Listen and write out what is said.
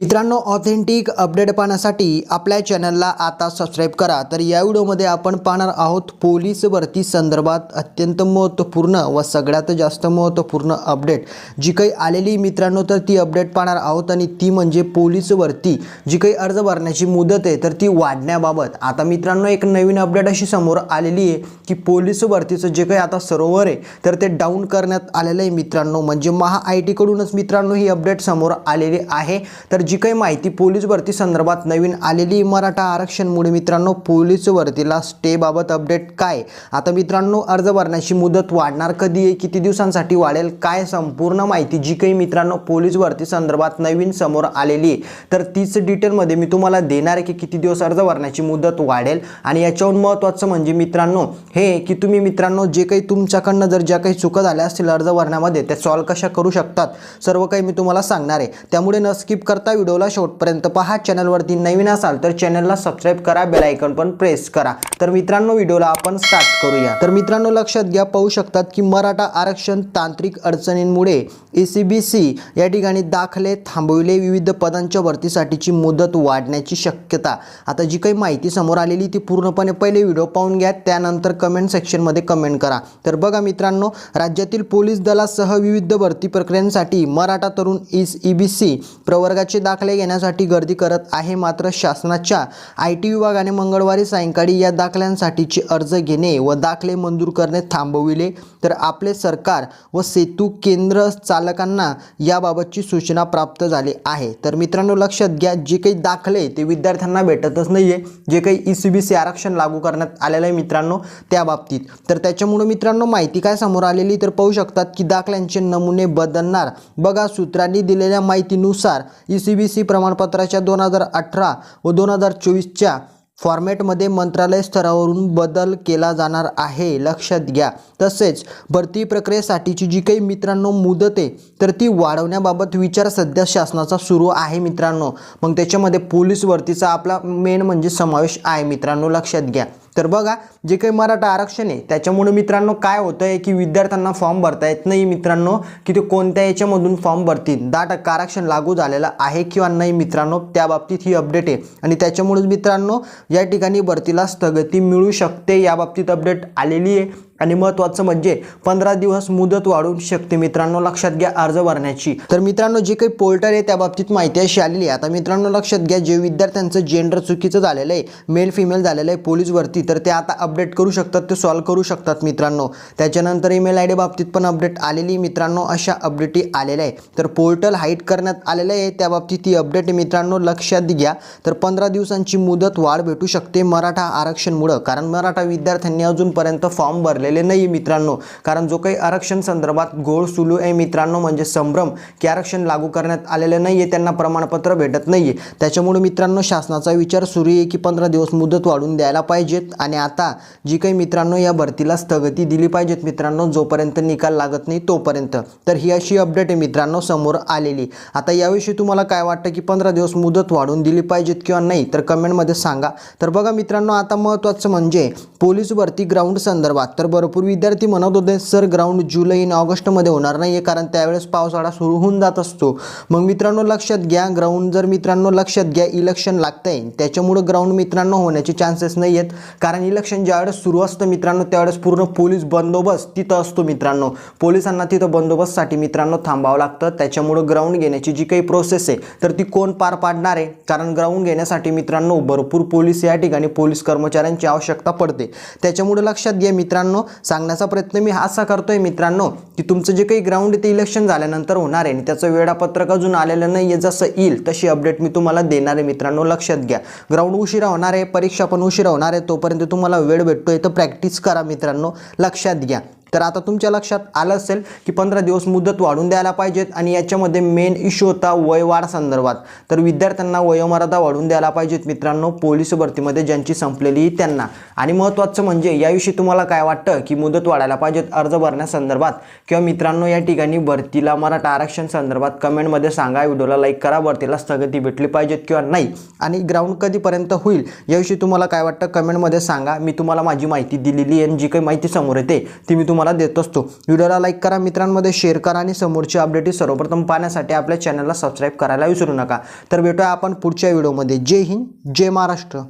मित्रांनो authentic update पाहण्यासाठी आपल्या चॅनलला आता सबस्क्राईब करा. तर या व्हिडिओमध्ये आपण पाहणार आहोत पोलीस भरती संदर्भात अत्यंत महत्त्वपूर्ण व सगळ्यात जास्त महत्त्वपूर्ण अपडेट जी काही आलेली मित्रांनो तर ती अपडेट पाहणार आहोत आणि ती म्हणजे पोलीस भरती जी काही अर्ज भरण्याची मुदत आहे तर ती वाढण्याबाबत. आता मित्रांनो एक नवीन अपडेट अशी समोर आलेली आहे की पोलीस भरतीचं जे काही आता सरोवर आहे तर ते डाऊन करण्यात आलेलं आहे मित्रांनो. म्हणजे महा आय टीकडूनच मित्रांनो ही अपडेट समोर आलेली आहे. तर जी काही माहिती पोलीस भरती संदर्भात नवीन आलेली मराठा आरक्षणमुळे मित्रांनो पोलीस भरतीला स्टेबाबत अपडेट काय? आता मित्रांनो अर्ज भरण्याची मुदत वाढणार कधी आहे? किती दिवसांसाठी वाढेल? काय संपूर्ण माहिती जी काही मित्रांनो पोलीस भरती संदर्भात नवीन समोर आलेली तर तीच डिटेलमध्ये मी तुम्हाला देणार आहे की किती दिवस अर्ज भरण्याची मुदत वाढेल आणि याच्याहून महत्त्वाचं म्हणजे मित्रांनो हे की तुम्ही मित्रांनो जे काही तुमच्याकडनं जर ज्या काही चुका झाल्या असतील अर्ज भरण्यामध्ये त्या सॉल्व कशा करू शकतात? सर्व काही मी तुम्हाला सांगणार आहे. त्यामुळे न स्किप करता व्हिडिओला शेवटपर्यंत पहा. चॅनलवरती नवीन असाल तर चॅनलला सबस्क्राईब करा. बेलायकन पण प्रेस करा. तर मित्रांनो व्हिडिओला आपण स्टार्ट करूया. तर मित्रांनो लक्षात घ्या पाहू शकतात की मराठा आरक्षण तांत्रिक अडचणींमुळे ई सी बी सी या ठिकाणी दाखले थांबविले. विविध पदांच्या भरतीसाठीची मुदत वाढण्याची शक्यता. आता जी काही माहिती समोर आलेली ती पूर्णपणे पहिले व्हिडिओ पाहून घ्या. त्यानंतर कमेंट सेक्शनमध्ये कमेंट करा. तर बघा मित्रांनो राज्यातील पोलीस दलासह विविध भरती प्रक्रियांसाठी मराठा तरुण इस ई बी सी प्रवर्गाचे दाखले घेण्यासाठी गर्दी करत आहे. मात्र शासनाच्या आय टी विभागाने मंगळवारी सायंकाळी या दाखल्यांसाठीचे अर्ज घेणे व दाखले मंजूर करणे थांबविले. तर आपले सरकार व सेतू केंद्र चालकांना याबाबतची सूचना प्राप्त झाली आहे. तर मित्रांनो लक्षात घ्या जे काही दाखले ते विद्यार्थ्यांना भेटतच नाही आहे जे काही ई सी बी सी आरक्षण लागू करण्यात आलेलं आहे मित्रांनो त्या बाबतीत. तर त्याच्यामुळे मित्रांनो माहिती काय समोर आलेली तर पाहू शकतात की दाखल्यांचे नमुने बदलणार. बघा सूत्रांनी दिलेल्या माहितीनुसार ई सी बी सी प्रमाणपत्राच्या दोन हजार अठरा व दोन हजार चोवीसच्या फॉर्मॅटमध्ये मंत्रालय स्तरावरून बदल केला जाणार आहे. लक्षात घ्या. तसेच भरती प्रक्रियेसाठीची जी काही मित्रांनो मुदत आहे तर ती वाढवण्याबाबत विचार सध्या शासनाचा सुरू आहे मित्रांनो. मग त्याच्यामध्ये पोलीस भरतीचा आपला मेन म्हणजे समावेश आहे मित्रांनो. लक्षात घ्या. तर बघा जे काही मराठा आरक्षण आहे त्याच्यामुळे मित्रांनो काय होतं आहे की विद्यार्थ्यांना फॉर्म भरता येत नाही मित्रांनो की ते कोणत्या याच्यामधून फॉर्म भरतील. दहा टक्का आरक्षण लागू झालेलं आहे किंवा नाही मित्रांनो त्या बाबतीत ही अपडेट आहे. आणि त्याच्यामुळेच मित्रांनो या ठिकाणी भरतीला स्थगिती मिळू शकते या बाबतीत अपडेट आलेली आहे. आणि महत्त्वाचं म्हणजे पंधरा दिवस मुदत वाढवू शकते. मित्रांनो लक्षात घ्या अर्ज भरण्याची. तर मित्रांनो जे काही पोर्टल आहे त्या बाबतीत माहिती अशी आलेली आहे. आता मित्रांनो लक्षात घ्या जे विद्यार्थ्यांचं जेंडर चुकीचं झालेलं आहे मेल फिमेल झालेलं आहे पोलीसवरती तर ते आता अपडेट करू शकतात ते सॉल्व करू शकतात मित्रांनो. त्याच्यानंतर ईमेल आय डी बाबतीत पण अपडेट आलेली मित्रांनो अशा अपडेटी आलेल्या आहे. तर पोर्टल हाईट करण्यात आलेलं आहे त्या बाबतीत ती अपडेट मित्रांनो लक्षात घ्या. तर पंधरा दिवसांची मुदत वाढ भेटू शकते मराठा आरक्षणमुळं कारण मराठा विद्यार्थ्यांनी अजूनपर्यंत फॉर्म भरले झालेले नाही मित्रांनो. कारण जो काही आरक्षण संदर्भात घोळ सुलू आहे मित्रांनो म्हणजे संभ्रम की आरक्षण लागू करण्यात आलेलं नाही आहे त्यांना प्रमाणपत्र भेटत नाही आहे त्याच्यामुळे मित्रांनो शासनाचा विचार सुरू आहे की पंधरा दिवस मुदत वाढून द्यायला पाहिजेत. आणि आता जी काही मित्रांनो या भरतीला स्थगिती दिली पाहिजेत मित्रांनो जोपर्यंत निकाल लागत नाही तोपर्यंत. तर ही अशी अपडेट आहे मित्रांनो समोर आलेली. आता याविषयी तुम्हाला काय वाटतं की पंधरा दिवस मुदत वाढून दिली पाहिजेत किंवा नाही तर कमेंटमध्ये सांगा. तर बघा मित्रांनो आता महत्त्वाचं म्हणजे पोलीस भरती ग्राउंड संदर्भात. तर भरपूर विद्यार्थी म्हणत होते सर ग्राउंड जुलै आणि ऑगस्टमध्ये होणार नाही आहे कारण त्यावेळेस पावसाळा सुरू होऊन जात असतो. मग मित्रांनो लक्षात घ्या ग्राउंड जर मित्रांनो लक्षात घ्या इलेक्शन लागतंय. त्याच्यामुळं ग्राउंड मित्रांनो होण्याचे चान्सेस नाही आहेत कारण इलेक्शन ज्यावेळेस सुरू असतं मित्रांनो त्यावेळेस पूर्ण पोलीस बंदोबस्त तिथं असतो मित्रांनो. पोलिसांना तिथं बंदोबस्तसाठी मित्रांनो थांबावं लागतं. त्याच्यामुळं ग्राउंड घेण्याची जी काही प्रोसेस आहे तर ती कोण पार पाडणार आहे? कारण ग्राउंड घेण्यासाठी मित्रांनो भरपूर पोलीस या ठिकाणी पोलीस कर्मचाऱ्यांची आवश्यकता पडते. त्याच्यामुळे लक्षात घ्या मित्रांनो सांगण्याचा प्रयत्न मी असा असा करतोय मित्रांनो की तुमचं जे काही ग्राउंड आहे ते इलेक्शन झाल्यानंतर होणार आहे आणि त्याचं वेळापत्रक अजून आलेलं नाही आहे जसं येईल तशी अपडेट मी तुम्हाला देणार आहे मित्रांनो लक्षात घ्या. ग्राउंड उशिरा होणार आहे परीक्षा पण उशिरा होणार आहे तोपर्यंत तुम्हाला वेळ भेटतोय तर प्रॅक्टिस करा मित्रांनो लक्षात घ्या. तर आता तुमच्या लक्षात आलं असेल की पंधरा दिवस मुदत वाढून द्यायला पाहिजेत आणि याच्यामध्ये मेन इश्यू होता वयवाढ संदर्भात. तर विद्यार्थ्यांना वयोमर्यादा वाढून द्यायला पाहिजेत मित्रांनो पोलीस भरतीमध्ये ज्यांची संपलेली त्यांना. आणि महत्त्वाचं म्हणजे याविषयी तुम्हाला काय वाटतं की मुदत वाढायला पाहिजेत अर्ज भरण्यासंदर्भात किंवा मित्रांनो या ठिकाणी भरतीला मराठा आरक्षण संदर्भात कमेंटमध्ये सांगा. व्हिडिओला लाईक करा. भरतीला स्थगिती भेटली पाहिजेत किंवा नाही? आणि ग्राउंड कधीपर्यंत होईल याविषयी तुम्हाला काय वाटतं? कमेंटमध्ये सांगा. मी तुम्हाला माझी माहिती दिलेली आहे आणि जी काही माहिती समोर येते ती मी तुम्हाला तुम्हाला देत असतो. व्हिडिओला लाईक करा मित्रांमध्ये शेअर करा आणि समोरची अपडेट सर्वप्रथम पाहण्यासाठी आपल्या चॅनलला सबस्क्राईब करायला विसरू नका. तर भेटूया आपण पुढच्या व्हिडिओमध्ये जय हिंद जय महाराष्ट्र.